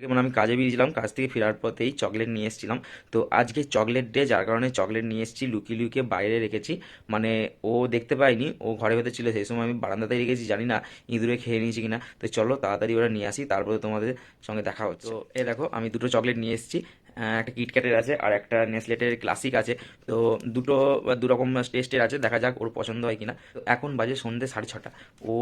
থেকে মানে আমি কাজে বেরিয়েছিলাম, কাজ থেকে ফেরার পথেই চকলেট নিয়ে এসেছিলাম। তো আজকে চকলেট ডে, যার কারণে চকলেট নিয়ে এসেছি, লুকিয়ে লুকিয়ে বাইরে রেখেছি। মানে ও দেখতে পায়নি ও ঘরে ভেতর ছিল, সেই সময় আমি বারান্দাতেই রেখেছি, জানি না ইঁদুরে খেয়ে নিয়েছি কিনা। তো চলো তাড়াতাড়ি ওরা নিয়ে আসি, তারপরে তোমাদের সঙ্গে দেখা হচ্ছে। তো এ দেখো, আমি দুটো চকলেট নিয়ে এসেছি একটা কিটক্যাটের আছে আর একটা নেসলেটের ক্লাসিক আছে। তো দুটো দু রকম টেস্টের আছে, দেখা যাক ওর পছন্দ হয় কিনা। তো এখন বাজে সন্ধ্যে সাড়ে ছটা। ও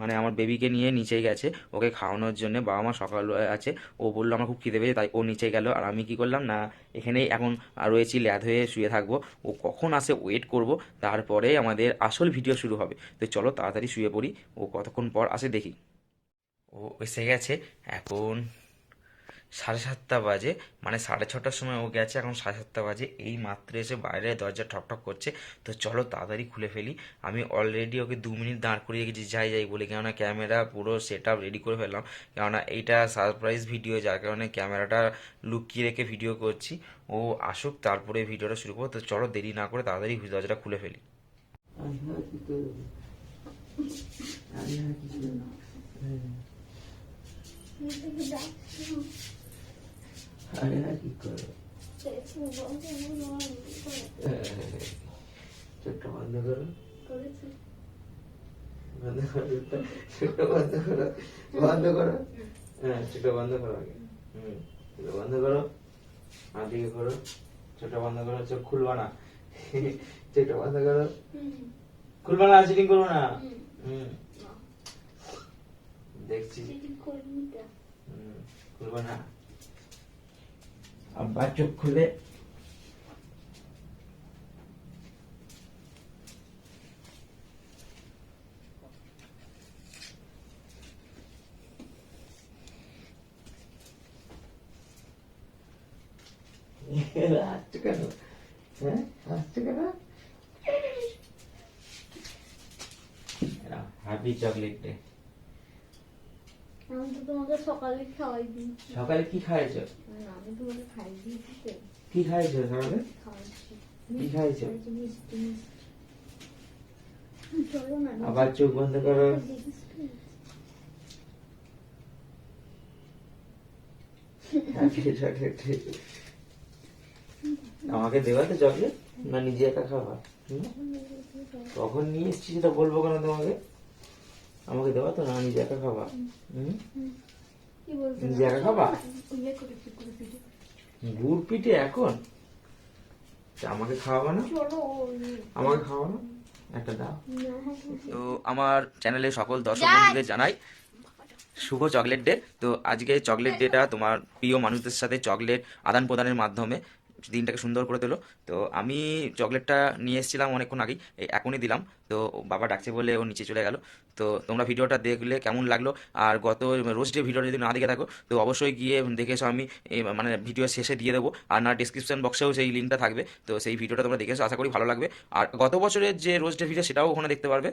মানে আমার বেবিকে নিয়ে নিচে গেছে, ওকে খাওয়ানোর জন্য বাবা মা সকাল আছে। ও বলল, আমার খুব খিদে পেয়েছে, তাই ও নিচে গেল। আর আমি কি করলাম, না, এখানেই এখন রয়েছি, ল্যাদ হয়ে শুয়ে থাকব। ও কখন আসে ওয়েট করব, তারপরে আমাদের আসল ভিডিও শুরু হবে। তো চলো তাড়াতাড়ি শুয়ে পড়ি, ও কতক্ষণ পর আসে দেখি। ও এসে গেছে, এখন সাড়ে সাতটা বাজে মানে সাড়ে ছটার সময় ও গেছে এখন সাড়ে সাতটা বাজে। এই মাত্র এসে বাইরে দরজা ঠকঠক করছে। তো চলো তাড়াতাড়ি খুলে ফেলি। আমি অলরেডি ওকে দু মিনিট দাঁড় করিয়ে গেছি যাই যাই বলে। কেননা ক্যামেরা পুরো সেট আপ রেডি করে ফেললাম। কেননা এইটা সারপ্রাইজ ভিডিও যার কারণে ক্যামেরাটা লুকিয়ে রেখে ভিডিও করছি। ও আসুক তারপরে ভিডিওটা শুরু করব। তো চলো দেরি না করে তাড়াতাড়ি দরজাটা খুলে ফেলি। আমি আর কি করব আর না কি করব চোখটা বন্ধ করো চোখটা বন্ধ করো বন্ধ করো হ্যাঁ বন্ধ করো আগে বন্ধ করো আমার দিকে করো চোখটা বন্ধ করো চোখ খুলবা না চোখটা বন্ধ করো খুলবা না চিটিং করব না হুম দেখছি খুলবো না আব্বা চোখ খুলে হাসছে কেন হ্যাঁ হাসছে কেন হ্যাপি চকলেট ডে আমি তো তোমাকে সকালে খাওয়াই দিয়েছি। সকালে কি খাইছো আমি তোমাকে খাই দিয়েছি কি খাইছো সকালে? কি খাইছো আবার চোখ বন্ধ করো। হ্যাপি চকলেট ডে আমাকে দেওয়া তো চকলেট? না নিজে একা হুম? কখন নিয়ে এসছি সেটা বলব কেন তোমাকে? আমাকে দেবা তো না নিজে একা খাবা। নিজে একা খাবা? ইয়ে গুড় পিঠে এখন? তা আমাকে খাওয়াবো না? চলো আমাকে খাওয়া না? একটা দাও। তো আমার চ্যানেলে সকল দর্শক বন্ধুদের জানাই শুভ চকলেট ডে। তো আজকে চকলেট ডেটা তোমার প্রিয় মানুষদের সাথে চকলেট আদান প্রদানের মাধ্যমে দিনটাকে সুন্দর করে তোলো। তো আমি চকলেটটা নিয়ে এসেছিলাম অনেকক্ষণ আগেই এখনই দিলাম। তো বাবা ডাকছে বলে ও নিচে চলে গেল। তো তোমরা ভিডিওটা দেখলে কেমন লাগল? আর গত রোজ ডে ভিডিওটা যদি না দেখে থাকো, তো অবশ্যই গিয়ে দেখে এসো, আমি মানে ভিডিও শেষে দিয়ে দেবো। আর না ডিসক্রিপশন বক্সেও সেই লিঙ্কটা থাকবে। তো সেই ভিডিওটা তোমরা দেখে এসো, আশা করি ভালো লাগবে। আর গত বছরের যে রোজ ডে ভিডিও সেটাও ওখানে দেখতে পারবে।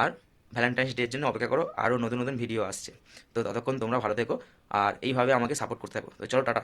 আর ভ্যালেন্টাইন্স ডের জন্য অপেক্ষা করো, আরও নতুন নতুন ভিডিও আসছে। তো ততক্ষণ তোমরা ভালো থেকো, আর এইভাবে আমাকে সাপোর্ট করতে থাকো। তো চলো, টাটা।